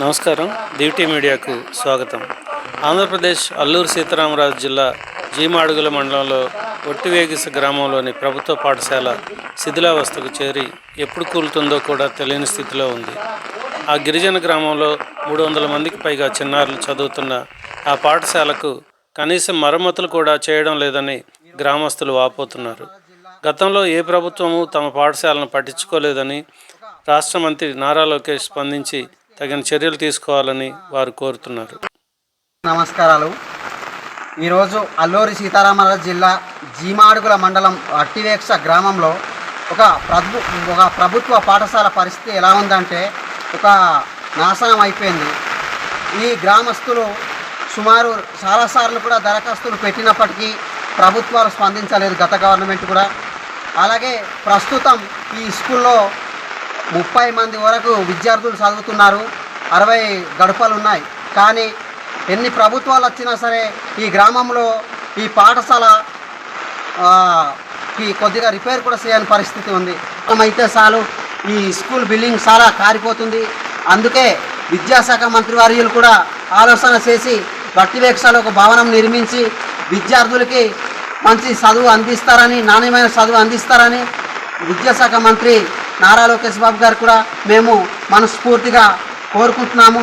నమస్కారం. దివిటీ మీడియాకు స్వాగతం. ఆంధ్రప్రదేశ్ అల్లూరు సీతారామరాజు జిల్లా జీమాడుగుల మండలంలో ఒట్టివేగిస గ్రామంలోని ప్రభుత్వ పాఠశాల శిథిలావస్థకు చేరి ఎప్పుడు కూలుతుందో కూడా తెలియని స్థితిలో ఉంది. ఆ గిరిజన గ్రామంలో మూడు వందల మందికి పైగా చిన్నారులు చదువుతున్న ఆ పాఠశాలకు కనీసం మరమ్మతులు కూడా చేయడం లేదని గ్రామస్తులు వాపోతున్నారు. గతంలో ఏ ప్రభుత్వము తమ పాఠశాలను పట్టించుకోలేదని రాష్ట్ర మంత్రి నారా లోకేష్ స్పందించి తగిన చర్యలు తీసుకోవాలని వారు కోరుతున్నారు. నమస్కారాలు. ఈరోజు అల్లూరి సీతారామరాజు జిల్లా జీమాడుగుల మండలం అట్టివేక్ష గ్రామంలో ఒక ప్రభు ఒక ప్రభుత్వ పాఠశాల పరిస్థితి ఎలా ఉందంటే ఒక నాశనం అయిపోయింది. ఈ గ్రామస్తులు సుమారు చాలాసార్లు కూడా దరఖాస్తులు పెట్టినప్పటికీ ప్రభుత్వాలు స్పందించలేదు గత గవర్నమెంట్ కూడా. అలాగే ప్రస్తుతం ఈ స్కూల్లో ముప్పై మంది వరకు విద్యార్థులు చదువుతున్నారు. అరవై గడపలు ఉన్నాయి కానీ ఎన్ని ప్రభుత్వాలు వచ్చినా సరే ఈ గ్రామంలో ఈ పాఠశాల కొద్దిగా రిపేర్ కూడా చేయని పరిస్థితి ఉంది. అయితే చాలు ఈ స్కూల్ బిల్డింగ్ చాలా కారిపోతుంది. అందుకే విద్యాశాఖ మంత్రి వర్యులు కూడా ఆలోచన చేసి గట్టివేక్షలో ఒక భవనం నిర్మించి విద్యార్థులకి మంచి చదువు అందిస్తారని నాణ్యమైన చదువు అందిస్తారని విద్యాశాఖ మంత్రి నారా లోకేష్ బాబు గారు కూడా మేము మనస్ఫూర్తిగా కోరుకుంటున్నాము.